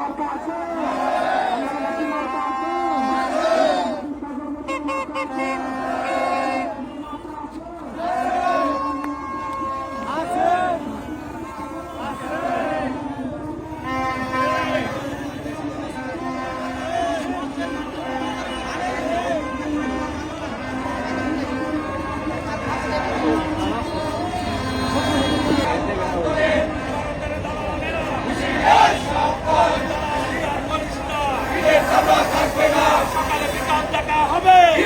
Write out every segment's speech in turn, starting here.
Papa,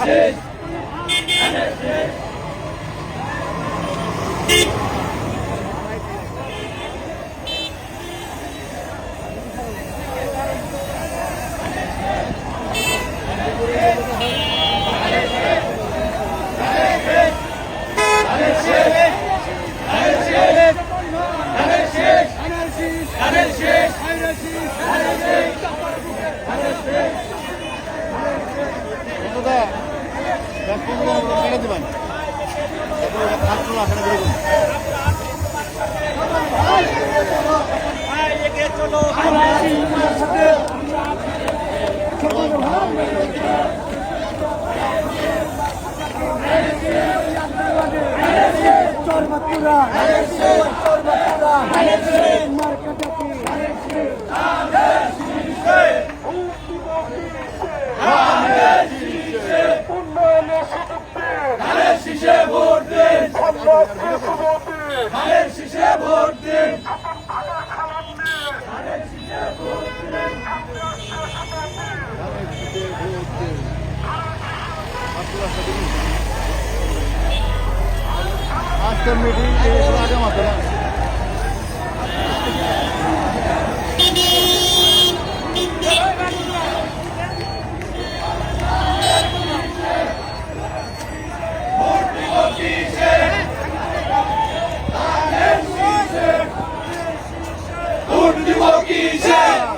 Anarchist! Anarchist! Hayır şişe vurdun! Hayır şişe vurdun! मीठी आगे मतलब Divo Kizer!